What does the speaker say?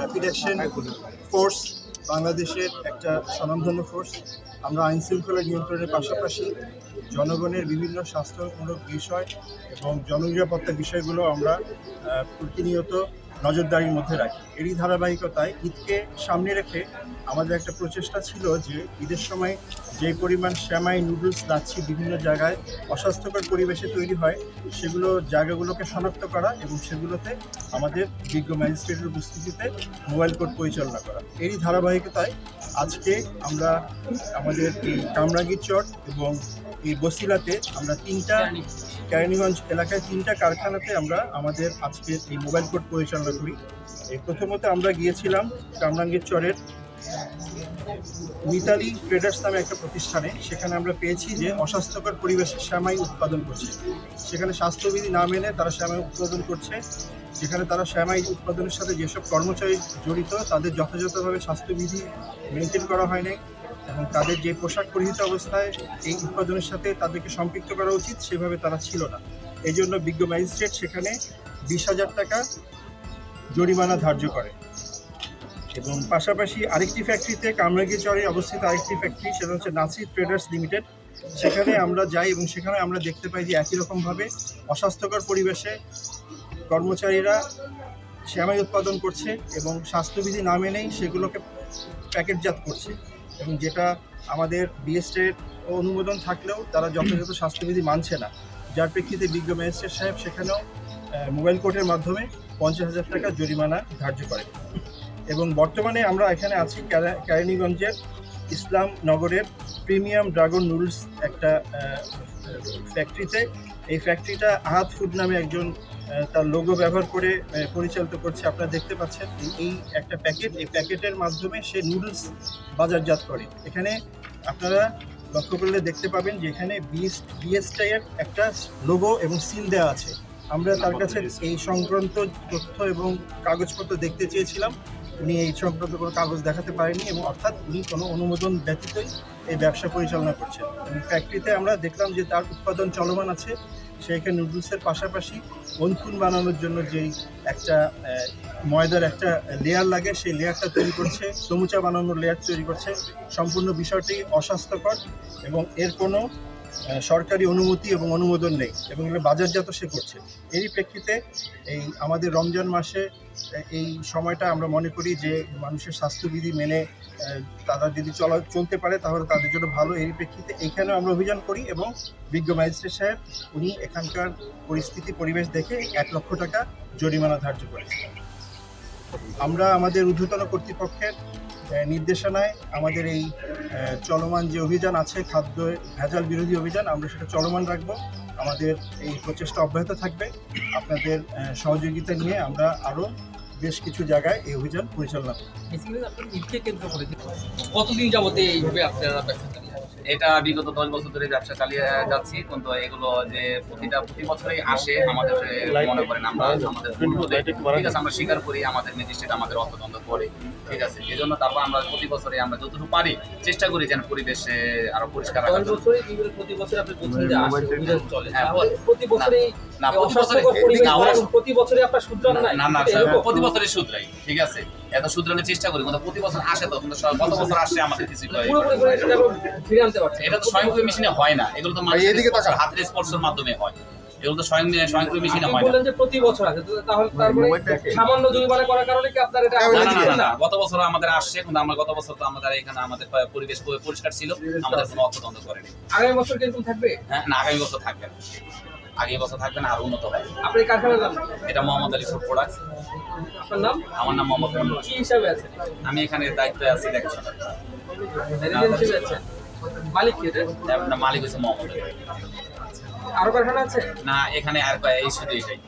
Rapid force বাংলাদেশের একটা স্বনামধন্য ফোর্স আমরা আইন শৃঙ্খলা নিয়ন্ত্রণের পাশাপাশি জনগণের বিভিন্ন স্বাস্থ্যমূলক বিষয় এবং জননিরাপত্তা বিষয়গুলো আমরা প্রতিনিয়ত নজরদারির মধ্যে রাখি। এরই ধারাবাহিকতায় ঈদকে সামনে রেখে আমাদের একটা প্রচেষ্টা ছিল যে ঈদের সময় যে পরিমাণ শ্যামাই নুডলস লাচ্ছি বিভিন্ন জায়গায় অস্বাস্থ্যকর পরিবেশে তৈরি হয়, সেগুলো জায়গাগুলোকে শনাক্ত করা এবং সেগুলোতে আমাদের বিজ্ঞ ম্যাজিস্ট্রেটের উপস্থিতিতে মোবাইল কোর্ট পরিচালনা করা। এরই ধারাবাহিকতায় আজকে আমরা আমাদের কামরাঙ্গীর চর এবং এই বসিলাতে আমরা তিনটা কেরানীগঞ্জ এলাকায় তিনটা কারখানাতে আমরা আমাদের আজকের এই মোবাইল কোর্ট পরিচালনা করি। প্রথমত আমরা গিয়েছিলাম কামরাঙ্গীর চরের মিতালি ট্রেডার্স নামে একটা প্রতিষ্ঠানে। সেখানে আমরা পেয়েছি যে অস্বাস্থ্যকর পরিবেশে শ্যামাই উৎপাদন করছে। সেখানে স্বাস্থ্যবিধি না মেনে তারা শ্যামাই উৎপাদন করছে। যেখানে তারা শ্যামাই উৎপাদনের সাথে যেসব কর্মচারী জড়িত, তাদের যথাযথভাবে স্বাস্থ্যবিধি মেনটেন করা হয় নাই। এবং তাদের যে পোশাক পরিহিত অবস্থায় এই উৎপাদনের সাথে তাদেরকে সম্পৃক্ত করা উচিত সেভাবে তারা ছিল না। এই জন্য বিজ্ঞ ম্যাজিস্ট্রেট সেখানে বিশ হাজার টাকা জরিমানা ধার্য করে। এবং পাশাপাশি আরেকটি ফ্যাক্টরিতে কামরাঙ্গি চরে অবস্থিত আরেকটি ফ্যাক্টরি, সেটা হচ্ছে নাসি ট্রেডার্স লিমিটেড। সেখানে আমরা যাই এবং সেখানে আমরা দেখতে পাই যে একই রকমভাবে অস্বাস্থ্যকর পরিবেশে কর্মচারীরা শ্যামাই উৎপাদন করছে এবং স্বাস্থ্যবিধি না মেনেই সেগুলোকে প্যাকেটজাত করছে। এবং যেটা আমাদের বিএসটের অনুমোদন থাকলেও তারা যথাযথ স্বাস্থ্যবিধি মানছে না। যার প্রেক্ষিতে বিজ্ঞ ম্যাজিস্ট্রেট সাহেব সেখানেও মোবাইল কোর্টের মাধ্যমে পঞ্চাশ হাজার টাকা জরিমানা ধার্য করে এবং বর্তমানে আমরা এখানে আছি কেরানীগঞ্জের ইসলাম নগরের প্রিমিয়াম ড্রাগন নুডলস একটা ফ্যাক্টরিতে। এই ফ্যাক্টরিটা আহাত ফুড নামে একজন তার লোগো ব্যবহার করে পরিচালিত করছে। আপনারা দেখতে পাচ্ছেন এই- একটা প্যাকেট এই প্যাকেটের মাধ্যমে সে নুডলস বাজারজাত করে। এখানে আপনারা লক্ষ্য করলে দেখতে পাবেন যে এখানে বিএস বিএসটাইয়ের একটা লোগো এবং সিল দেওয়া আছে। আমরা তার কাছে এই সংক্রান্ত তথ্য এবং কাগজপত্র দেখতে চেয়েছিলাম। উনি এই সংক্রান্ত কোনো কাগজ দেখাতে পারেনি এবং অর্থাৎ উনি কোনো অনুমোদন ব্যতীতই এই ব্যবসা পরিচালনা করছেন। এবং ফ্যাক্টরিতে আমরা দেখলাম যে তার উৎপাদন চলমান আছে। সেইখানে নুডলসের পাশাপাশি অন্থুন বানানোর জন্য যেই একটা ময়দার একটা লেয়ার লাগে, সেই লেয়ারটা তৈরি করছে, সমুচা বানানোর লেয়ার তৈরি করছে। সম্পূর্ণ বিষয়টি অস্বাস্থ্যকর এবং এর কোনো সরকারি অনুমতি এবং অনুমোদন নেই এবং এগুলো বাজারজাত সে করছে। এরই প্রেক্ষিতে এই আমাদের রমজান মাসে এই সময়টা আমরা মনে করি যে মানুষের স্বাস্থ্যবিধি মেনে তারা যদি চলা, চলতে পারে তাহলে তাদের জন্য ভালো। এরই প্রেক্ষিতে এখানেও আমরা অভিযান করি এবং বিজ্ঞ ম্যাজিস্ট্রেট সাহেব, উনি এখানকার পরিস্থিতি, পরিবেশ দেখে এক লক্ষ টাকা জরিমানা ধার্য করেছিলেন আমরা আমাদের ঊর্ধ্বতন কর্তৃপক্ষের নির্দেশনায় আমাদের এই চলমান যে অভিযান আছে, খাদ্য, ভেজাল বিরোধী অভিযান, আমরা সেটা চলমান রাখব আমাদের এই প্রচেষ্টা অব্যাহত থাকবে আপনাদের সহযোগিতা নিয়ে আমরা আরও বেশ কিছু জায়গায় এই অভিযান পরিচালনা করব কতদিন যাবতে এইভাবে আপনারা? এটা বিগত দশ বছর ধরে ব্যবসা চালিয়ে যাচ্ছি কিন্তু এগুলো যে প্রতিটা প্রতি বছরই আসে আমাদের মনে করেন আমরা আমাদের ঠিক আছে আমরা স্বীকার করি আমাদের ম্যাজিস্ট্রেট আমাদের অর্থদণ্ড করে। ঠিক আছে এই জন্য তারপর আমরা প্রতি বছরে আমরা যতটুকু পারি চেষ্টা করি যেন পরিবেশে আরও পরিষ্কার রাখার জন্য। প্রতি বছর আপনি বলছেন যে আসে চলে? হ্যাঁ, প্রতি বছরেই না, প্রতি বছরে- না, এবং প্রতি বছরে আপনার শুধরান নাই। না না প্রতি বছরই শুধরাই ঠিক আছে? এত শুধরানোর চেষ্টা করি কিন্তু প্রতি বছর আসে তো কিন্তু গত বছর আসছে আমাদের কিছু এটা তো স্বয়ংক্রিয় মেশিনে হয় না এগুলো তো মানুষের হাতের স্পর্শের মাধ্যমে হয়। এগুলো তো স্বয়ং স্বয়ংক্রিয় মেশিনে হয় না। বললেন যে প্রতি বছর আছে তাহলে তারপরে সামান্য জরিমানা করার কারণে কি আপনার এটা না, গত বছর আমাদের আসছে কিন্তু আমরা গত বছর তো আমাদের এখানে আমাদের পরিবেশ পরিষ্কার ছিল আমাদের কোনো অর্থদণ্ড করেনি। আগামী বছর কি এরকম থাকবে? হ্যাঁ না আগামী বছর থাকবে না। আগামী বছর থাকবেন আর উন্নত হবে। আপনি কারখানা নাম? এটা মোহাম্মদ আলী ফুড প্রোডাক্টস আপনার নাম? আমার নাম মোহাম্মদ মন্ডল কি হিসাবে আছে? আমি এখানে দায়িত্বে আছি দেখাশোনা আছেন? মালিক কে মালিক হচ্ছে মোহাম্মদ আরও কারখানা আছে? না এখানে আর কয়- এই শুধু এটাই।